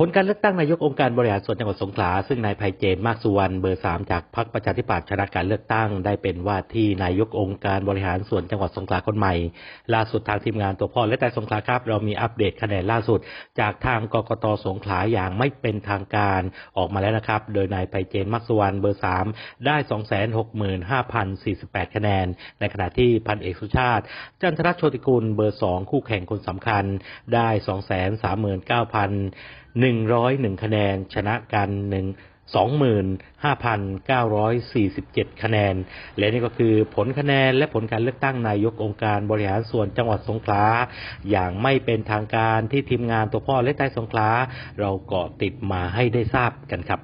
ผลการเลือกตั้งนายกองค์การบริหารส่วนจังหวัดสงขลาซึ่งนายไพเจนมากสุวรรณเบอร์สามจากพรรคประชาธิปัตย์ชนะการเลือกตั้ง ได้เป็นว่าที่นายกองค์การบริหารส่วนจังหวัดสงขลาคนใหม่ ล่าสุดทางทีมงานตัวพ่อและแต่สงขลาครับ เรามีอัปเดตคะแนนล่าสุด จากทางกกตสงขลาอย่างไม่เป็นทางการออกมาแล้วนะครับ โดยนายไพเจนมากสุวรรณเบอร์สามได้265,048คะแนน ในขณะที่พันเอกสุชาติ จันทรโชติกุลเบอร์สองคู่แข่งคนสำคัญ ได้239,000 101 คะแนน ชนะกัน1 25,947 คะแนน และนี่ก็คือผลคะแนนและผลการเลือกตั้งนายกองค์การบริหารส่วนจังหวัดสงขลาอย่างไม่เป็นทางการที่ทีมงานตัวพ่อและใต้สงขลาเราเกาะติดมาให้ได้ทราบกันครับ